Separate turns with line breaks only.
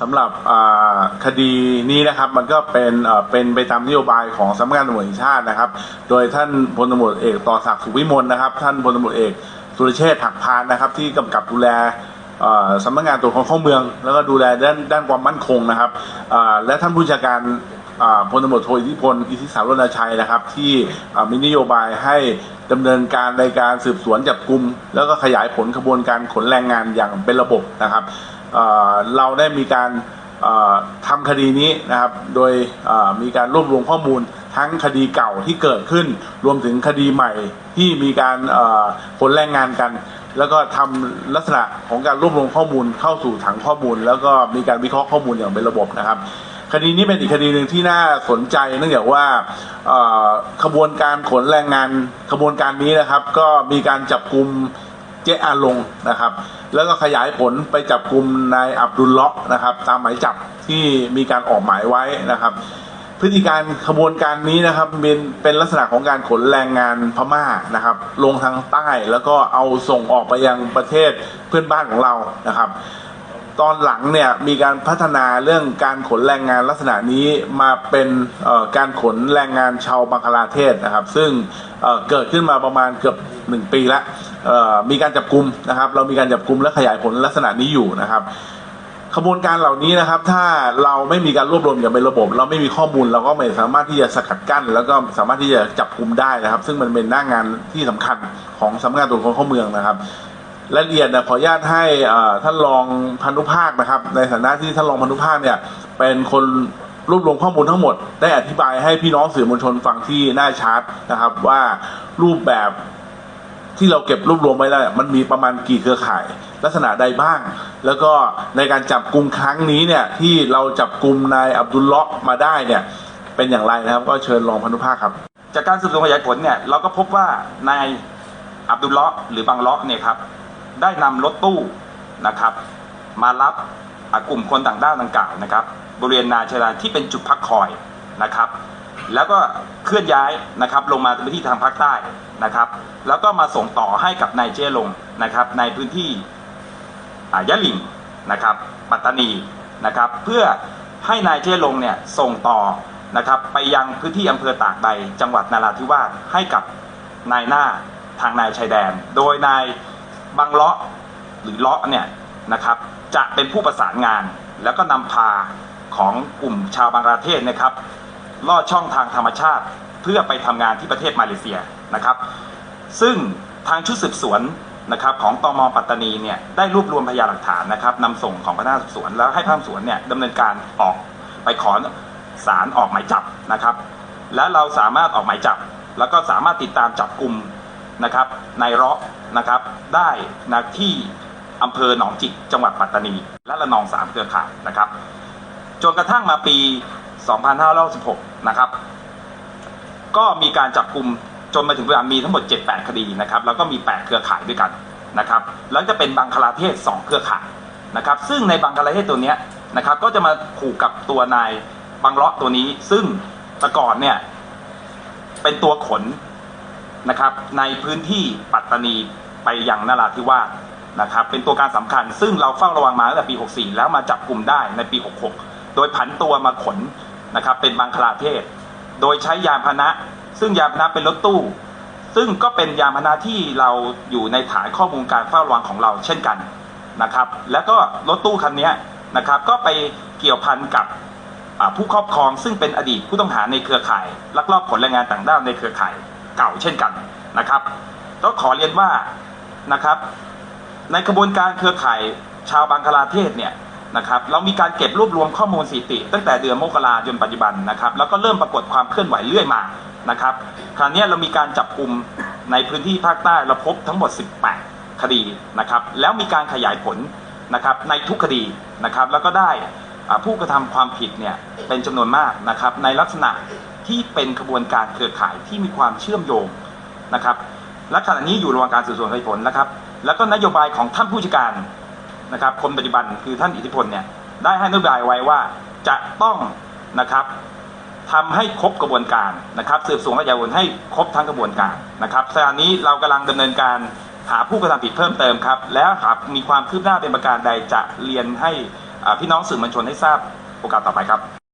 สำหรับคดีนี้นะครับมันก็เป็นเป็นไปตามนโยบายของสำนักงานตำรวจแห่งชาตินะครับ โดยท่านพลตำรวจเอกต่อศักดิ์สุขวิมลนะครับ ท่านพลตำรวจเอกสุรเชษฐ์หักพานนะครับ ที่กำกับดูแลสำนักงานตรวจคนเข้าเมือง แล้วก็ดูแลด้านด้านความมั่นคงนะครับและท่านผู้บัญชาการพลตำรวจโทอิทธิพลอิทธิสารรณชัยนะครับ ที่มีนโยบายให้ ดำเนินการในการสืบสวนจับกลุ่มแล้วก็ขยายผลขบวนการขนแรงงานอย่างเป็นระบบนะครับเเราได้มีการเอ่อทำคดีนี้นะครับ โดยมีการรวบรวมข้อมูลทั้งคดีเก่าที่เกิดขึ้น รวมถึงคดีใหม่ที่มีการขนแรงงานกัน แล้วก็ทำลักษณะของการรวบรวมข้อมูลเข้าสู่ถังข้อมูล แล้วก็มีการวิเคราะห์ข้อมูลอย่างเป็นระบบนะครับ คดีนี้เป็นอีกคดีหนึ่งที่น่าสนใจเนื่องจากว่าขบวนการขนแรงงานขบวนการนี้นะครับ ก็มีการจับกลุ่มเจ๊อาลงนะครับ แล้วก็ขยายผลไปจับกลุ่มนายอับดุลเลาะนะครับ ตามหมายจับที่มีการออกหมายไว้นะครับ พฤติการขบวนการนี้นะครับเป็นเป็นลักษณะของการขนแรงงานพม่านะครับ ลงทางใต้แล้วก็เอาส่งออกไปยังประเทศเพื่อนบ้านของเรานะครับ ตอนหลังเนี่ยมีการพัฒนาเรื่องการขนแรงงานลักษณะนี้มาเป็นการขนแรงงานชาวบังคลาเทศนะครับ ซึ่งเเกิดขึ้นมาประมาณเกือบหนึ่งปีแล้วมีการจับกลุ่มนะครับ เรามีการจับกลุ่มและขยายผลลักษณะนี้อยู่นะครับขบวนการเหล่านี้นะครับ ถ้าเราไม่มีการรวบรวมอย่างเป็นระบบ เราไม่มีข้อมูลเราก็ไม่สามารถที่จะสกัดกั้น แล้วก็สามารถที่จะจับกลุ่มได้นะครับ ซึ่งมันเป็นหน้างานที่สำคัญของสำนักงานตรวจคนเข้าเมืองนะครับ รายละเอียดนะขออนุญาตให้ท่านรองพันุภาคนะครับ ในฐานะที่ท่านรองพันุภาคเนี่ยเป็นคนรวบรวมข้อมูลทั้งหมด ได้อธิบายให้พี่น้องสื่อมวลชนฟังที่หน้าชาร์ตนะครับ ว่ารูปแบบที่เราเก็บรวบรวมไว้แล้วมันมีประมาณกี่เครือข่าย ลักษณะใดบ้าง แล้วก็ในการจับกลุ่มครั้งนี้เนี่ยที่เราจับกลุ่มนายอับดุลเลาะห์มาได้เนี่ยเป็นอย่างไรนะครับ ก็เชิญรองพันุภาคครับ
จากการสืบสวนขยายผลเนี่ยเราก็พบว่านายอับดุลเลาะห์หรือบังเลาะเนี่ยครับ ได้นำรถตู้นะครับ มารับกลุ่มคนต่างด้าวดังกล่าวนะครับ บริเวณนาชายแดนที่เป็นจุดพักคอยนะครับ แล้วก็เคลื่อนย้ายนะครับลงมาพื้นที่ทางภาคใต้นะครับ แล้วก็มาส่งต่อให้กับนายเจลงนะครับ ในพื้นที่ยะหลิงนะครับ ปัตตานีนะครับ เพื่อให้นายเจลงเนี่ยส่งต่อนะครับ ไปยังพื้นที่อำเภอตากใบจังหวัดนาราธิวาสให้กับนายหน้าทางนายชายแดน โดยนาย บังเลาะหรือเลาะเนี่ยนะครับจะเป็นผู้ประสานงาน แล้วก็นำพาของกลุ่มชาวบังกลาเทศนะครับลอดช่องทางธรรมชาติ เพื่อไปทำงานที่ประเทศมาเลเซียนะครับ ซึ่งทางชุดสืบสวนนะครับของตมปัตตานีเนี่ยได้รวบรวมพยานหลักฐานนะครับนำส่งของพนักงานสอบสวน แล้วให้พนักงานสอบสวนเนี่ยดำเนินการออกไปขอสารออกหมายจับนะครับ และเราสามารถออกหมายจับ แล้วก็สามารถติดตามจับกลุ่ม นะครับในเราะนะครับได้นะที่อำเภอหนองจิกจังหวัดปัตตานี และระนองสามเครือข่ายนะครับจนกระทั่งมาปี 2516นะครับก็มีการจับกลุ่มจนมาถึงเวลามีทั้งหมด 7-8 คดีนะครับแล้วก็มี 8 เครือข่ายด้วยกันนะครับแล้วจะเป็นบังคลาเทศ 2 เครือข่ายนะครับซึ่งในบังคลาเทศตัวนี้นะครับก็จะมาผูกกับตัวนายบังเลาะตัวนี้ ซึ่งแต่ก่อนเนี่ยเป็นตัวขน นะครับ ในพื้นที่ปัตตานีไปยังนราธิวาสนะครับ เป็นตัวการสำคัญ ซึ่งเราเฝ้าระวังมาตั้งแต่ปี 64 แล้วมาจับกลุ่มได้ในปี 66 โดยผันตัวมาขนนะครับเป็นบังคลาเทศ โดยใช้ยานพาหนะ ซึ่งยานพาหนะเป็นรถตู้ ซึ่งก็เป็นยานพาหนะที่เราอยู่ในฐานข้อมูลการเฝ้าระวังของเราเช่นกันนะครับ แล้วก็รถตู้คันนี้นะครับก็ไปเกี่ยวพันกับผู้ครอบครองซึ่งเป็นอดีตผู้ต้องหาในเครือข่ายลักลอบขนแรงงานต่างด้าวในเครือข่าย เก่าเช่นกันนะครับก็ขอเรียนว่านะครับ ในกระบวนการเครือข่ายชาวบังคลาเทศเนี่ยนะครับเรามีการเก็บรวบรวมข้อมูลสถิติ ตั้งแต่เดือนมกราจนปัจจุบันนะครับ แล้วก็เริ่มปรากฏความเคลื่อนไหวเรื่อยมานะครับคราวนี้เรามีการจับกลุ่มในพื้นที่ภาคใต้เราพบทั้งหมด 18 คดีนะครับ แล้วมีการขยายผลนะครับในทุกคดีนะครับ แล้วก็ได้ผู้กระทำความผิดเนี่ยเป็นจำนวนมากนะครับในลักษณะ ที่เป็นขบวนการเครือข่ายที่มีความเชื่อมโยงนะครับและขณะนี้อยู่ระหว่างการสืบสวนขยายผลนะครับ แล้วก็นโยบายของท่านผู้จัดการนะครับคนปัจจุบันคือท่านอิทธิพลเนี่ยได้ให้นโยบายไว้ว่าจะต้องนะครับทำให้ครบกระบวนการนะครับ สืบสวนขยายผลให้ครบทั้งกระบวนการนะครับขณะนี้เรากำลังดำเนินการหาผู้กระทำผิดเพิ่มเติมครับ แล้วหากมีความคืบหน้าเป็นประการใดจะเรียนให้พี่น้องสื่อมวลชนให้ทราบโอกาสต่อไปครับ